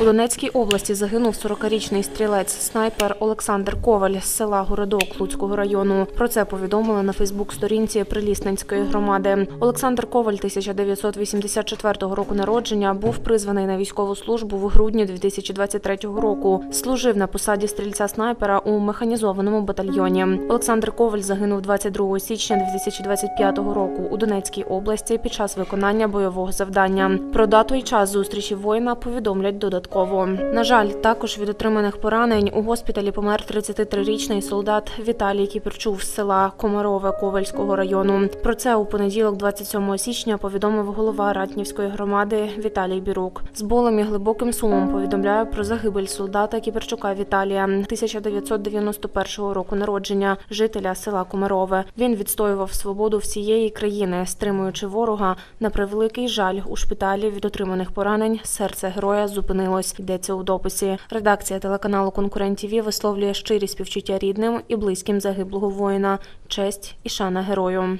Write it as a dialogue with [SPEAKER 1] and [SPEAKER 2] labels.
[SPEAKER 1] У Донецькій області загинув 40-річний стрілець снайпер Олександр Коваль з села Городок Луцького району. Про це повідомили на Фейсбук-сторінці Прилісненської громади. Олександр Коваль 1984 року народження був призваний на військову службу в грудні 2023 року. Служив на посаді стрільця снайпера у механізованому батальйоні. Олександр Коваль загинув 22 січня 2025 року у Донецькій області під час виконання бойового завдання. Про дату і час зустрічі воїна повідомлять додатково. На жаль, також від отриманих поранень у госпіталі помер 33-річний солдат Віталій Кіпірчув з села Комарове Ковальського району. Про це у понеділок, 27 січня, повідомив голова Ратнівської громади Віталій Бірук. З болем і глибоким сумом повідомляє про загибель солдата Кіпірчука Віталія 1991 року народження, жителя села Комарове. Він відстоював свободу всієї країни, стримуючи ворога. На превеликий жаль у шпиталі від отриманих поранень серце героя зупинилось. Йдеться у дописі. Редакція телеканалу Конкурент ТІВІ висловлює щирі співчуття рідним і близьким загиблого воїна. Честь і шана герою.